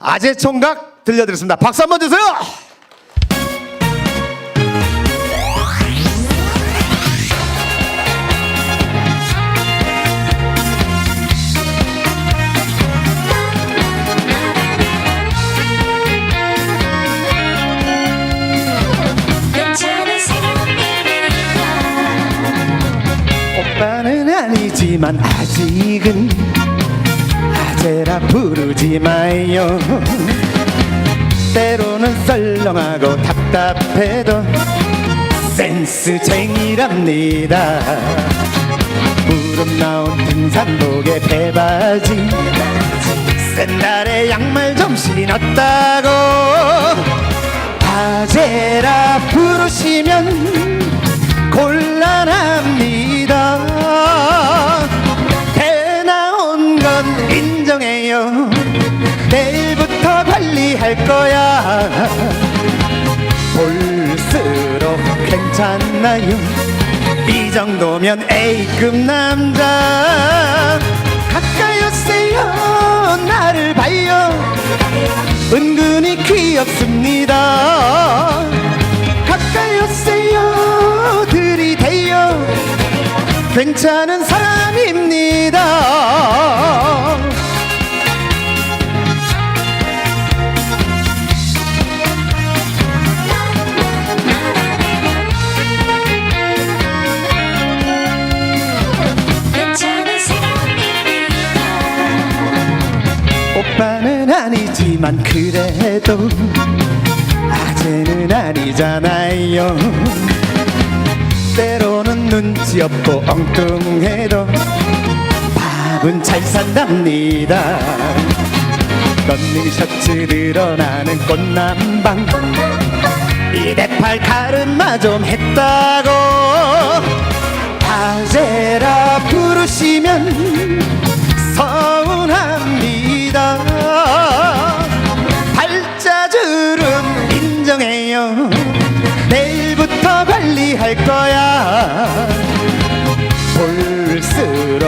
아재 총각 들려드렸습니다. 박수 한번 주세요. 오빠는 아니지만 아직은 아재라 부르지 마요. 때로는 썰렁하고 답답해도 센스쟁이랍니다. 무릎 나온 등산복에 배바지. 샌달에 양말 좀 신었다고. 아재라 부르시면 건 인정해요. 내일부터 관리할 거야. 볼수록 괜찮나요? 이 정도면 A급 남자. 가까이 오세요. 나를 봐요. 은근히 귀엽습니다. 가까이 오세요. 들이대요. 괜찮은 사람입니다 오빠는 아니지만 그래도 아재는 아니잖아요. 때로는 눈치 없고 엉뚱해도 밥은 잘 산답니다. 런닝 셔츠 늘어나는 꽃남방. 이대팔 가르마 좀 했다고. 아재라 부르시면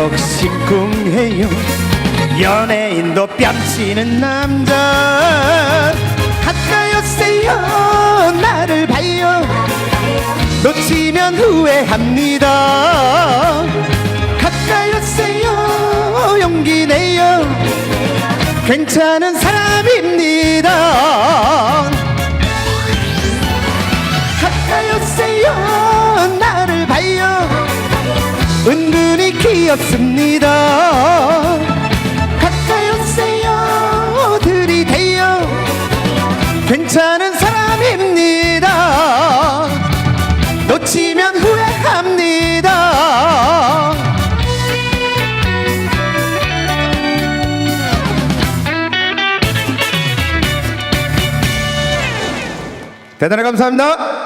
볼수록 심쿵해요. 연예인도 뺨치는 남자. 가까이 오세요. 나를 봐요. 놓치면 후회합니다. 가까이 오세요. 용기 내요. 괜찮은 사람입니다. 가까이 오세요 귀엽습니다. 가까이 오세요. 들이대요 괜찮은 사람입니다. 놓치면 후회합니다. 대단히 감사합니다